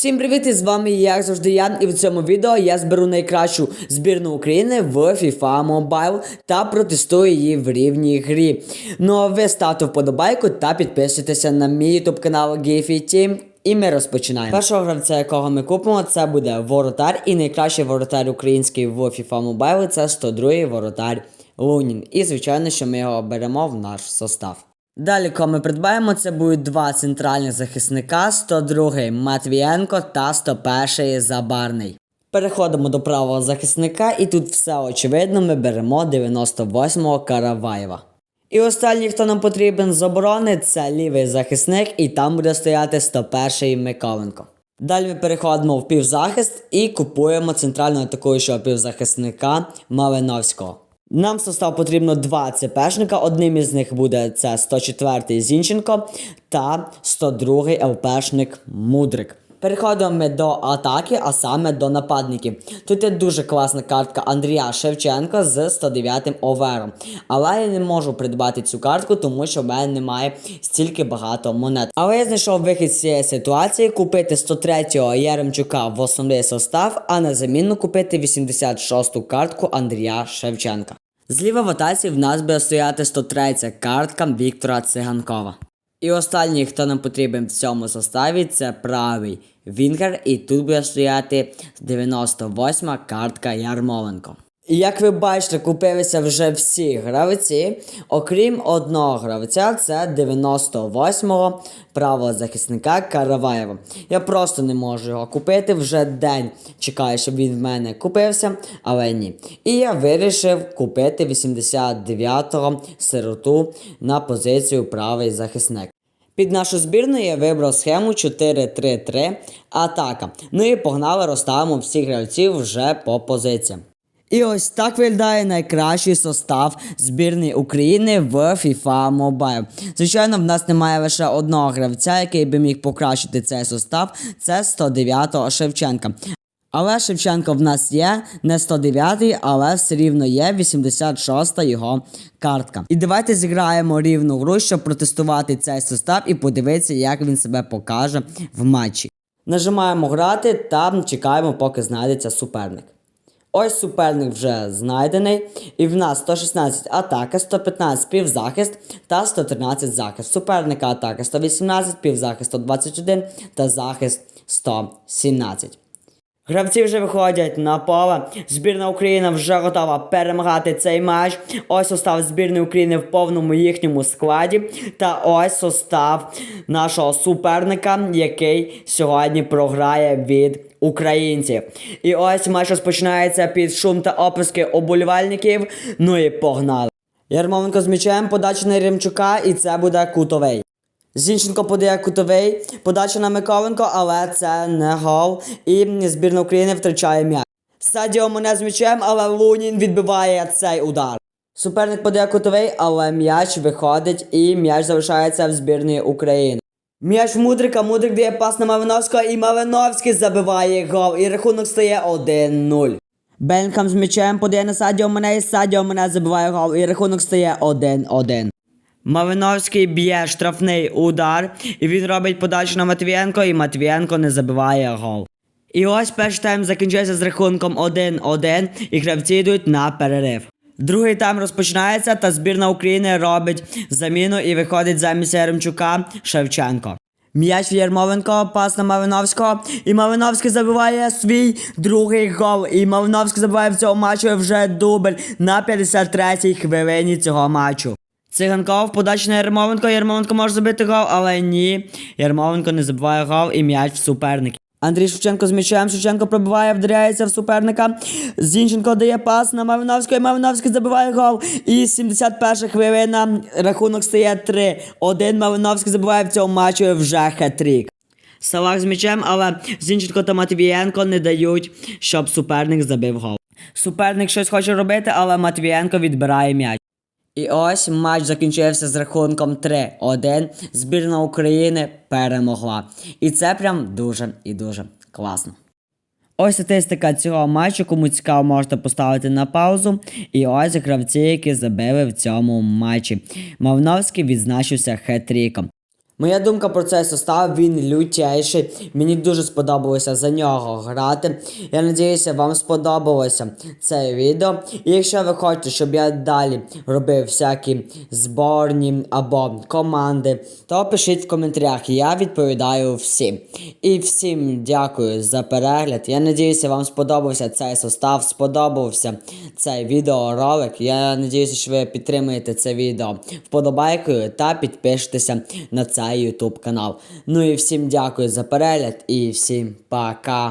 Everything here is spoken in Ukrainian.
Всім привіт! З вами як завжди я. І в цьому відео я зберу найкращу збірну України в FIFA Mobile та протестую її в рівній грі. Ну а ви ставте вподобайку та підписуйтеся на мій YouTube канал GFE Team. І ми розпочинаємо. Першого гравця, якого ми купимо, це буде воротар. І найкращий воротар український в FIFA Mobile це 102-й воротар Лунін. І звичайно, що ми його беремо в наш состав. Далі, кого ми придбаємо, це будуть два центральних захисника: 102-й Матвієнко та 101-й Забарний. Переходимо до правого захисника, і тут все очевидно, ми беремо 98-го Караваєва. І останній, хто нам потрібен з оборони, це лівий захисник, і там буде стояти 101-й Миколенко. Далі ми переходимо в півзахист і купуємо центрального атакуючого півзахисника Малиновського. Нам в состав потрібно два ЦПшника. Одним із них буде це 104-й Зінченко та 102-й ЛПшник Мудрик. Переходимо ми до атаки, а саме до нападників. Тут є дуже класна картка Андрія Шевченка з 109-м овером. Але я не можу придбати цю картку, тому що в мене немає стільки багато монет. Але я знайшов вихід з цієї ситуації купити 103-го Яремчука в основний состав, а на заміну купити 86-ту картку Андрія Шевченка. Зліва в атаці в нас буде стояти 103 картка Віктора Циганкова. І останній, хто нам потрібен в цьому составі, це правий Вінгер, і тут буде стояти 98 картка Ярмоленко. Як ви бачите, купилися вже всі гравці, окрім одного гравця, це 98-го правого захисника Караваєва. Я просто не можу його купити. Вже день чекаю, щоб він в мене купився, але ні. І я вирішив купити 89-го сироту на позицію правий захисник. Під нашу збірну я вибрав схему 4-3-3 атака. Ну і погнали, розставимо всіх гравців вже по позиціям. І ось так виглядає найкращий состав збірної України в FIFA Mobile. Звичайно, в нас немає лише одного гравця, який би міг покращити цей состав. Це 109-го Шевченка. Але Шевченко в нас є не 109-й, але все рівно є 86-та його картка. І давайте зіграємо рівну гру, щоб протестувати цей состав і подивитися, як він себе покаже в матчі. Нажимаємо грати та чекаємо, поки знайдеться суперник. Ось суперник вже знайдений. І в нас 116 атака, 115 півзахист та 113 захист. Суперника атака 118, півзахист 121 та захист 117. Гравці вже виходять на поле. Збірна України вже готова перемагати цей матч. Ось состав збірної України в повному їхньому складі. Та ось состав нашого суперника, який сьогодні програє від українців. І ось матч розпочинається під шум та описки оболівальників. Ну і погнали. Ярмоленко з м'ячем, подача на Ремчука, і це буде кутовий. Зінченко подає кутовий, подача на Миколенко, але це не гол. І збірна України втрачає м'яч. Садіо мене з м'ячем, але Лунін відбиває цей удар. Суперник подає кутовий, але м'яч виходить і м'яч залишається в збірної України. М'яч Мудрика, Мудрик дає пас на Малиновського і Малиновський забиває гол. І рахунок стає 1-0. Бенкам з м'ячем подає на Садіо мене і Садіо мене забиває гол. І рахунок стає 1-1. Малиновський б'є штрафний удар, і він робить подачу на Матвієнко, і Матвієнко не забиває гол. І ось перший тайм закінчується з рахунком 1-1, і гравці йдуть на перерив. Другий тайм розпочинається, та збірна України робить заміну і виходить замість Яремчука Шевченко. М'яч в Єрмоленко, пас на Малиновського, і Малиновський забиває свій другий гол. І Малиновський забиває в цьому матчі вже дубль на 53-й хвилині цього матчу. Циганков, подача на Єрмоленко, Єрмоленко може забити гол, але ні. Єрмоленко не забиває гол і м'яч в суперник. Андрій Шевченко з м'ячем, Шевченко пробиває, вдаряється в суперника. Зінченко дає пас на Малиновського, і Малиновський забиває гол. І 71 хвилина рахунок стає 3-1. Малиновський забиває в цьому матчі вже хет-трік. Салах з м'ячем, але Зінченко та Матвієнко не дають, щоб суперник забив гол. Суперник щось хоче робити, але Матвієнко відбирає м'яч. І ось матч закінчився з рахунком 3-1. Збірна України перемогла. І це прям дуже і дуже класно. Ось статистика цього матчу. Кому цікаво, можете поставити на паузу. І ось гравці, які забили в цьому матчі. Мавновський відзначився хет-тріком. Моя думка про цей состав, він лютейший. Мені дуже сподобалося за нього грати. Я надіюся, вам сподобалося це відео. І якщо ви хочете, щоб я далі робив всякі зборні або команди, то пишіть в коментарях. Я відповідаю всім. І всім дякую за перегляд. Я надіюся, вам сподобався цей состав, сподобався цей відеоролик. Я надіюся, що ви підтримуєте це відео вподобайкою та підпишетеся на цей YouTube канал. Ну і всім дякую за перегляд і всім пока.